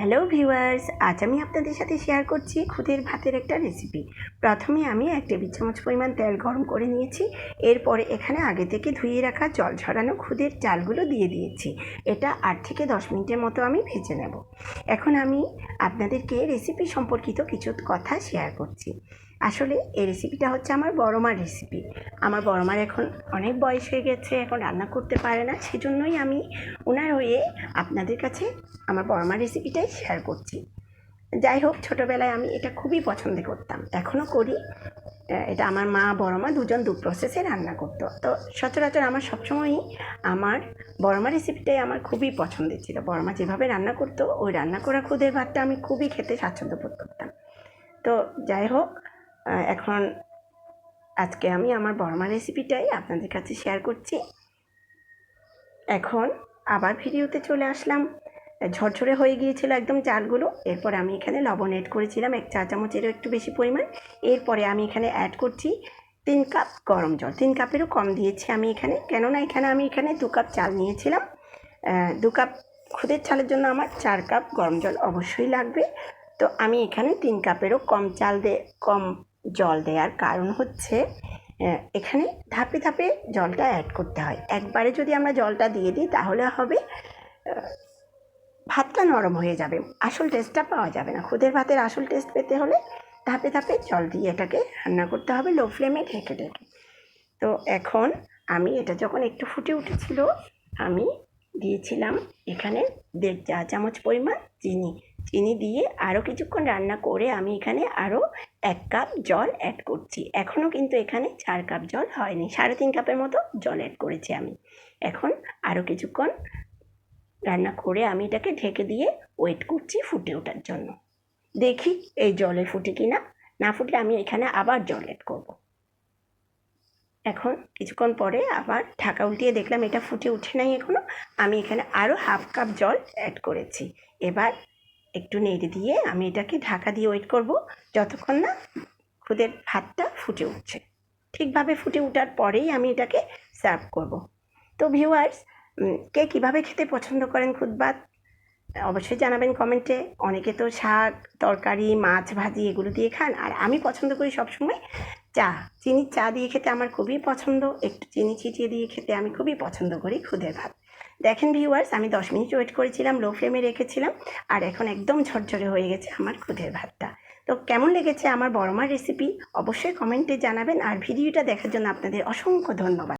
Hello viewers আজ আমি আপনাদের সাথে শেয়ার করছি খুদের ভাতের একটা রেসিপি প্রথমে আমি এক টেবিল চামচ পরিমাণ তেল গরম করে নিয়েছি। এরপরে এখানে আগে থেকে ধুয়ে রাখা জল ঝরানো খুদের চালগুলো দিয়ে দিয়েছি। এটা আট থেকে দশ মিনিটের মতো আমি ভেজে নেব। এখন আমি আপনাদেরকে রেসিপি সম্পর্কিত কিছু কথা শেয়ার করছি। আসলে এই রেসিপিটা হচ্ছে আমার বড় মার রেসিপি আমার বড় মার এখন অনেক বয়স হয়ে গেছে, এখন রান্না করতে পারে না, সেজন্যই আমি ওনার হয়ে আপনাদের কাছে আমার বড় মার রেসিপিটাই শেয়ার করছি। যাই হোক, ছোটোবেলায় আমি এটা খুবই পছন্দ করতাম। এখনও করি এটা আমার মা বড় মা দুজন দু প্রসেসে রান্না করতো। তো সচরাচর আমার সবসময়ই আমার বড় মা রেসিপিটাই আমার খুবই পছন্দের ছিল। বড় মা যেভাবে রান্না করতো, ওই রান্না করা খুদের ভাতটা আমি খুবই খেতে স্বাচ্ছন্দ্য বোধ করতাম। তো যাই হোক এখন আজকে আমি আমার বড় মা রেসিপিটাই আপনাদের কাছে শেয়ার করছি। এখন আবার ভিডিওতে চলে আসলাম। ঝরঝরে হয়ে গিয়েছিল একদম চালগুলো। এরপর আমি এখানে লবণ অ্যাড করেছিলাম, এক চা চামচেরও একটু বেশি পরিমাণ। এরপরে আমি এখানে অ্যাড করছি তিন কাপ গরম জল। তিন কাপেরও কম দিয়েছি আমি এখানে। কেননা এখানে আমি এখানে দু কাপ চাল নিয়েছিলাম। দু কাপ খুদের চালের জন্য আমার চার কাপ গরম জল অবশ্যই লাগবে। তো আমি এখানে তিন কাপেরও কম চাল দে, কম জল দেওয়ার কারণ হচ্ছে এখানে ধাপে ধাপে জলটা অ্যাড করতে হয়। একবারে যদি আমরা জলটা দিয়ে দিই তাহলে হবে ভাতটা নরম হয়ে যাবে। আসল টেস্টটা পাওয়া যাবে না। খুদের ভাতের আসল টেস্ট পেতে হলে ধাপে ধাপে জল দিয়ে এটাকে রান্না করতে হবে লো ফ্লেমে ঢেকে ঢেকে। তো এখন আমি এটা যখন একটু ফুটে উঠেছিল, আমি দিয়েছিলাম এখানে দেড় চা চামচ পরিমাণ চিনি। চিনি দিয়ে আরও কিছুক্ষণ রান্না করে আমি এখানে আরও এক কাপ জল অ্যাড করছি। এখনও কিন্তু এখানে চার কাপ জল হয়নি। সাড়ে তিন কাপের মতো জল অ্যাড করেছি আমি। এখন আরও কিছুক্ষণ রান্না করে আমি এটাকে ঢেকে দিয়ে ওয়েট করছি ফুটে ওঠার জন্য। দেখি এই জলে ফুটে কি না না ফুটলে আমি এখানে আবার জল অ্যাড করব। এখন কিছুক্ষণ পরে আবার ঢাকা উল্টিয়ে দেখলাম এটা ফুটে উঠে নাই এখনও আমি এখানে আরও হাফ কাপ জল অ্যাড করেছি। এবার একটু নেড়ে দিয়ে আমি এটাকে ঢাকা দিয়ে ওয়েট করব যতক্ষণ না খুদের ভাতটা ফুটে উঠছে। ঠিকভাবে ফুটে ওঠার পরেই আমি এটাকে সার্ভ করব। তো ভিউয়ার্স কে কীভাবে খেতে পছন্দ করেন খুদ ভাত অবশ্যই জানাবেন কমেন্টে। অনেকে তো শাক, তরকারি, মাছ ভাজি এগুলো দিয়ে খান। আর আমি পছন্দ করি সবসময় চা। চিনির চা দিয়ে খেতে আমার খুবই পছন্দ। একটু চিনি ছিটিয়ে দিয়ে খেতে আমি খুবই পছন্দ করি খুদের ভাত। দেখেন ভিউয়ার্স আমি দশ মিনিট ওয়েট করেছিলাম লো ফ্লেমে রেখেছিলাম, আর এখন একদম ঝরঝরে হয়ে গেছে আমার খুদের ভাতটা। তো কেমন লেগেছে আমার বড়মার রেসিপি অবশ্যই কমেন্টে জানাবেন। আর ভিডিওটা দেখার জন্য আপনাদের অসংখ্য ধন্যবাদ।